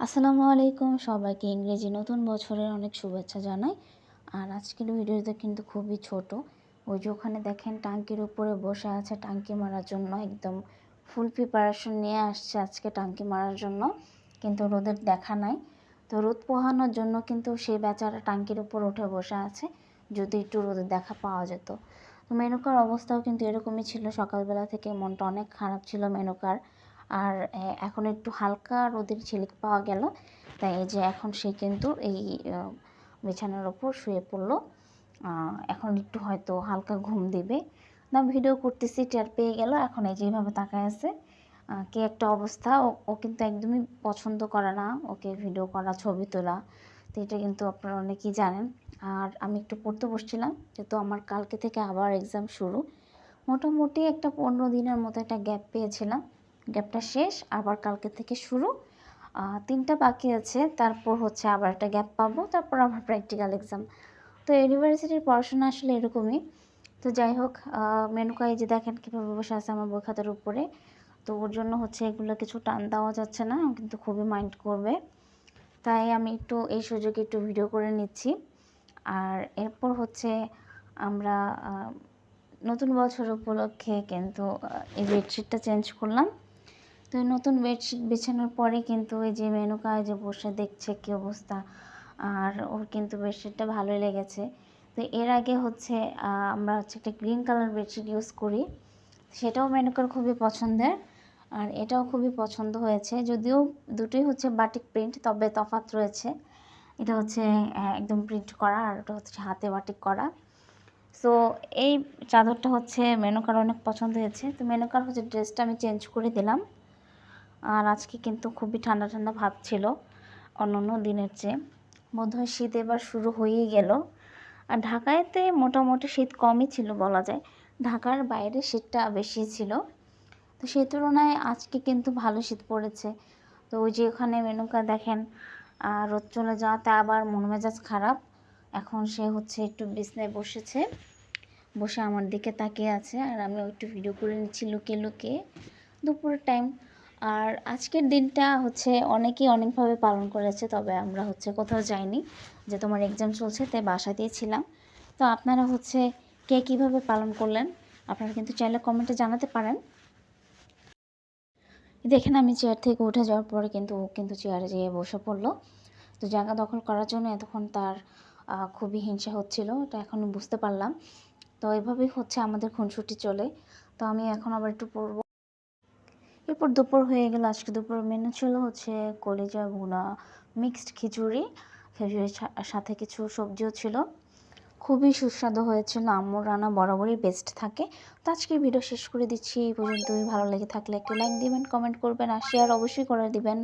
আসসালামু আলাইকুম। সবাইকে ইংরেজি নতুন বছরের অনেক শুভেচ্ছা জানাই। আর আজকের ভিডিওতে কিন্তু খুবই ছোট। ওই যে ওখানে দেখেন টাঙ্কির উপরে বসে আছে, টাঙ্কি মারার জন্য একদম ফুল প্রিপারেশন নিয়ে আসছে আজকে টাঙ্কি মারার জন্য। কিন্তু রোদের দেখা নাই। তো রোদ পোহানোর জন্য কিন্তু সেই বেচারা টাঙ্কির উপর উঠে বসে আছে, যদি একটু রোদের দেখা পাওয়া যেত। তো মেনুকার অবস্থাও কিন্তু এরকমই ছিল। সকালবেলা থেকে মনটা অনেক খারাপ ছিল মেনুকার। আর এখন একটু হালকা রোদের ঝিলিক পাওয়া গেল। তাই এই যে এখন সে কিন্তু এই বিছানার ওপর শুয়ে পড়ল। এখন একটু হয়তো হালকা ঘুম দিবে। না, ভিডিও করতেছি, টের পেয়ে গেল। এখন এই যেভাবে তাকায় আছে কি একটা অবস্থা। ও কিন্তু একদমই পছন্দ করে না ওকে ভিডিও করা, ছবি তোলা। তো এটা কিন্তু আপনারা অনেকেই জানেন। আর আমি একটু পড়তে বসছিলাম, যেহেতু আমার কালকে থেকে আবার এক্সাম শুরু। মোটামুটি একটা পনেরো দিনের মতো একটা গ্যাপ পেয়েছিলাম। গ্যাপটা শেষ, আবার কালকে থেকে শুরু। তিনটা বাকি আছে, তারপর হচ্ছে আবার একটা গ্যাপ পাবো, তারপর আবার প্র্যাকটিক্যাল এক্সাম তো ইউনিভার্সিটির পড়াশোনা আসলে এরকমই। তো যাই হোক মেনুকাই যে দেখেন কীভাবে বসে আছে আমার বই খাতার উপরে। তো ওর জন্য হচ্ছে এগুলো কিছু টান দেওয়া যাচ্ছে না, কিন্তু খুবই মাইন্ড করবে। তাই আমি একটু এই সুযোগে একটু ভিডিও করে নিচ্ছি। আর এরপর হচ্ছে আমরা নতুন বছর উপলক্ষে কিন্তু এই বেডশিটটা চেঞ্জ করলাম। তো নতুন বেডশিট বিছানোর পরে কিন্তু ওই যে মেনুকায় যে বসে দেখছে কী অবস্থা, আর ওর কিন্তু বেডশিটটা ভালোই লেগেছে। তো এর আগে হচ্ছে আমরা হচ্ছে একটা গ্রিন কালার বেডশিট ইউজ করি, সেটাও মেনুকার খুবই পছন্দের, আর এটাও খুবই পছন্দ হয়েছে। যদিও দুটোই হচ্ছে বাটিক প্রিন্ট, তবে তফাৎ রয়েছে। এটা হচ্ছে একদম প্রিন্ট করা, আর ওটা হচ্ছে হাতে বাটিক করা। সো এই চাদরটা হচ্ছে মেনুকার অনেক পছন্দ হয়েছে। তো মেনুকার হচ্ছে ড্রেসটা আমি চেঞ্জ করে দিলাম। আর আজকে কিন্তু খুবই ঠান্ডা ঠান্ডা ভাব ছিল অন্য অন্য দিনের চেয়ে। বোধহয় শীত এবার শুরু হয়েই গেল। আর ঢাকায়তে মোটামুটি শীত কমই ছিল বলা যায়। ঢাকার বাইরে শীতটা বেশি ছিল। তো সেই তুলনায় আজকে কিন্তু ভালো শীত পড়েছে। তো ওই যে ওখানে মেনুকা দেখেন রোদ চলে যাওয়াতে আবার মন মেজাজ খারাপ। এখন সে হচ্ছে একটু বিছনায় বসেছে। বসে আমার দিকে তাকিয়ে আছে। আর আমি একটু ভিডিও করে নিচ্ছি লুকিয়ে লুকিয়ে। দুপুরের টাইম আর আজকের দিনটা হচ্ছে অনেকেই অনেকভাবে পালন করেছে, তবে আমরা হচ্ছে কোথাও যাইনি। যে তোমার এক্সাম চলছে, তাই বাসাতেই ছিলাম। তো আপনারা হচ্ছে কে কীভাবে পালন করলেন, আপনারা কিন্তু চাইলে কমেন্টে জানাতে পারেন। দেখেন আমি চেয়ার থেকে উঠে যাওয়ার পরে কিন্তু ও কিন্তু চেয়ারে যেয়ে বসে পড়ল। তো জায়গা দখল করার জন্য এতক্ষণ তার খুবই হিংসা হচ্ছিল এটা এখন বুঝতে পারলাম। তো এভাবেই হচ্ছে আমাদের খুনসুটি চলে। তো আমি এখন আবার একটু পড়ব। এরপর দুপুর হয়ে গেল। আজকে দুপুর মেনু ছিল হচ্ছে কলিজা ভুনা, মিক্সড খিচুড়ি খিচুড়ির সাথে কিছু সবজিও ছিল। খুবই সুস্বাদু হয়েছিল। আম্মুর রান্না বরাবরই বেস্ট থাকে। তো আজকে ভিডিও শেষ করে দিচ্ছি। এই পর্যন্তই। ভালো লেগে থাকলে একটু লাইক দিবেন কমেন্ট করবেন, আর শেয়ার অবশ্যই করে দিবেন।